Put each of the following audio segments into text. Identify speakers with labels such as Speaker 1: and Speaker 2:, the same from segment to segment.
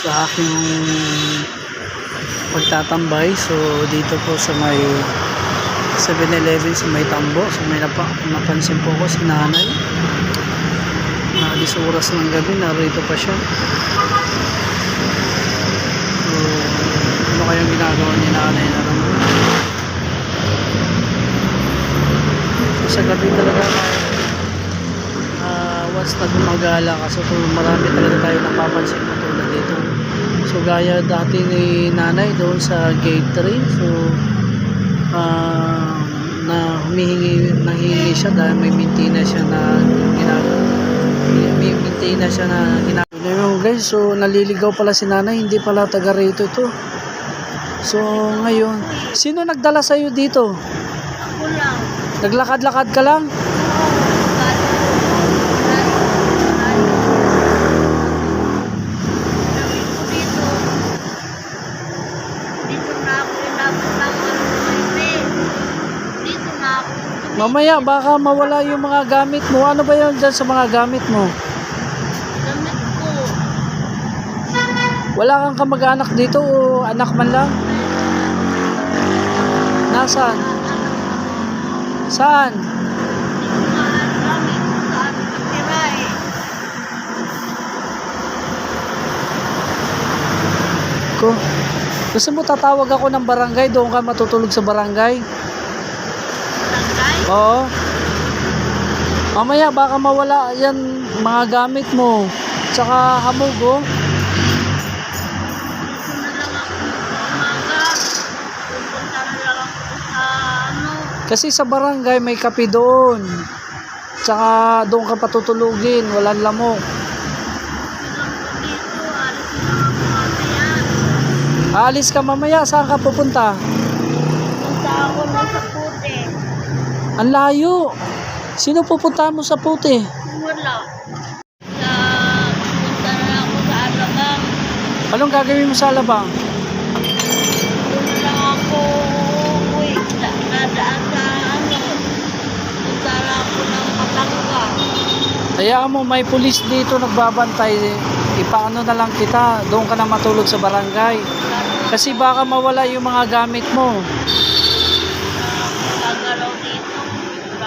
Speaker 1: sa aking pagtatambay, so dito po sa may 7-Eleven sa may tambo, so may napa, napansin po ko si nanay. Naalis oras ng gabi, narito pa siya. So, ano kayang ginagawa ni nanay na naman? So, sa gabi talaga uh, once na gumagala ka so marami talaga tayo napapansin na so gaya dati ni nanay doon sa gate 3 so ah, na humihingi nanghihingi siya dahil may mintina siya na ginagawa may mintina siya na ginagawa yung guys. So naliligaw pala si nanay. Hindi pala taga rito ito. So ngayon sino nagdala sa'yo dito?
Speaker 2: Ako lang.
Speaker 1: naglakad-lakad ka lang Mamaya baka mawala yung mga gamit mo. Ano ba yun dyan sa mga gamit mo?
Speaker 2: Damit ko.
Speaker 1: Wala kang kamag-anak dito o anak man lang? Nasaan? Saan?
Speaker 2: Gamit. Ko.
Speaker 1: Gusto mo tatawag ako ng barangay? Doon ka matutulog sa barangay? Oo. Mamaya baka mawala yan mga gamit mo. Tsaka hamog oh. Kasi sa barangay may kape doon. Tsaka doon ka patutulugin. Walang lamok.
Speaker 2: Alis
Speaker 1: ka mamaya. Saan ka pupunta?
Speaker 2: Punta ako na sa.
Speaker 1: Ang layo. Sino pupunta mo sa puti?
Speaker 2: Wala. Sa, punta na ako sa Alabang.
Speaker 1: Anong gagawin mo sa alabang?
Speaker 2: Doon na lang ako uwi. Da- Nadaan sa ano. Punta na ako ng Matangga.
Speaker 1: Hayaan mo, may pulis dito nagbabantay. Ipaano na lang kita. Doon ka na matulog sa barangay. Kasi baka mawala yung mga gamit mo.
Speaker 2: Gagalaw dito. Wala naman siguro.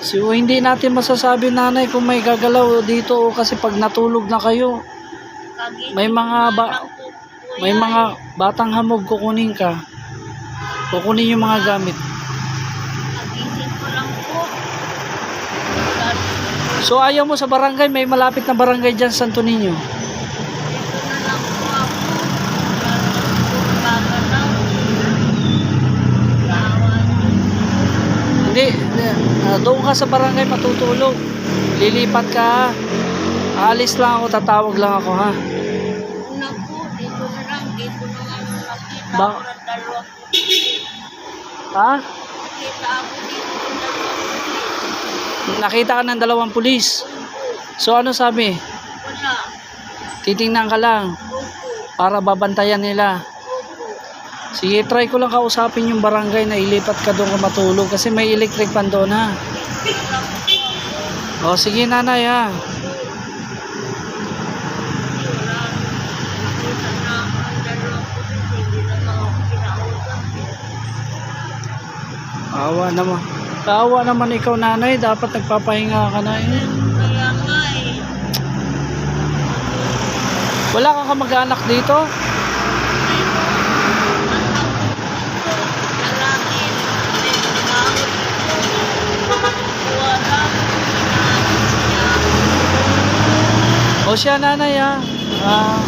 Speaker 1: So, hindi natin masasabi nanay kung may gagalaw dito o kasi pag natulog na kayo, may mga ba, may mga batang hamog kukunin ka. Kukunin yung mga gamit. So ayaw mo sa barangay, may malapit na barangay dyan sa Santo Niño.
Speaker 2: Dito na lang po ako. Wala naman siguro gagalaw. Gawan.
Speaker 1: Hindi, uh, doon ka sa barangay matutulog. Lilipat ka. Aalis lang ako, tatawag lang ako ha.
Speaker 2: Po, dito na lang. Dito na lang nakita
Speaker 1: Ba-
Speaker 2: ako ng dalawang puti.
Speaker 1: Ha?
Speaker 2: Nakita ako dito.
Speaker 1: Nakita ka ng dalawang pulis. So ano sabi?
Speaker 2: Wala.
Speaker 1: Titingnan ka lang para babantayan nila. Sige, try ko lang kausapin yung barangay na ilipat ka doon ka matulog kasi may electric pan doon ha. O sige nanay ha. Awa naman. Kaawa naman ikaw nanay, dapat nagpapahinga ka na
Speaker 2: eh.
Speaker 1: Wala kang kamag-anak dito?
Speaker 2: Lalaki. May tao. Wala.
Speaker 1: O siya nanay ha. Ah,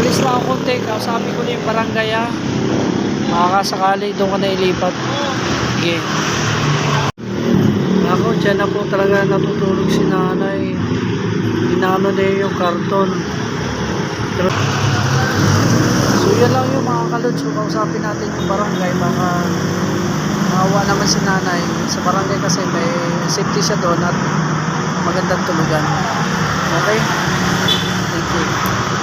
Speaker 1: alis lang ako konti, kausapin ko na yung barangay ha. Makakasakali, doon ka na ilipat. Sige. Ako, dyan na po talaga natutulog si nanay. Inano na yung karton. So yun lang yung mga kalod. So kausapin natin yung barangay. Baka maawa naman si nanay. Sa barangay kasi may safety siya doon at magandang tulugan. Okay? Thank you.